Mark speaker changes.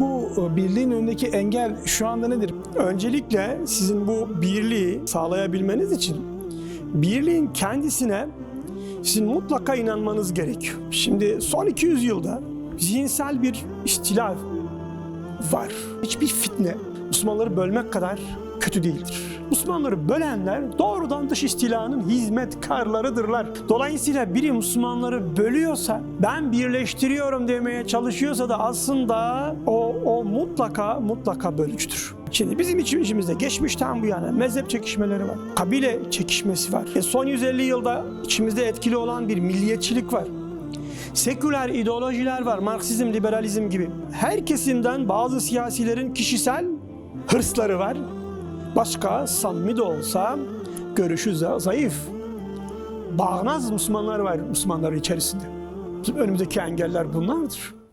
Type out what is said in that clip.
Speaker 1: Bu e, birliğin önündeki engel şu anda nedir? Öncelikle sizin bu birliği sağlayabilmeniz için birliğin kendisine sizin mutlaka inanmanız gerekiyor. Şimdi son 200 yılda zihinsel bir istila var. Hiçbir fitne Müslümanları bölmek kadar kötü değildir. Müslümanları bölenler doğrudan dış istilanın hizmetkarlarıdırlar. Dolayısıyla biri Müslümanları bölüyorsa, ben birleştiriyorum demeye çalışıyorsa da aslında o, o mutlaka mutlaka bölücüdür. Şimdi bizim içimizde geçmişten bu yana mezhep çekişmeleri var. Kabile çekişmesi var. E son 150 yılda içimizde etkili olan bir milliyetçilik var seküler ideolojiler var. Marksizm, liberalizm gibi. Her kesimden bazı siyasilerin kişisel hırsları var. Başka samimi de olsa görüşü za- zayıf. Bağnaz Müslümanlar var Müslümanların içerisinde. Önümüzdeki engeller bunlardır.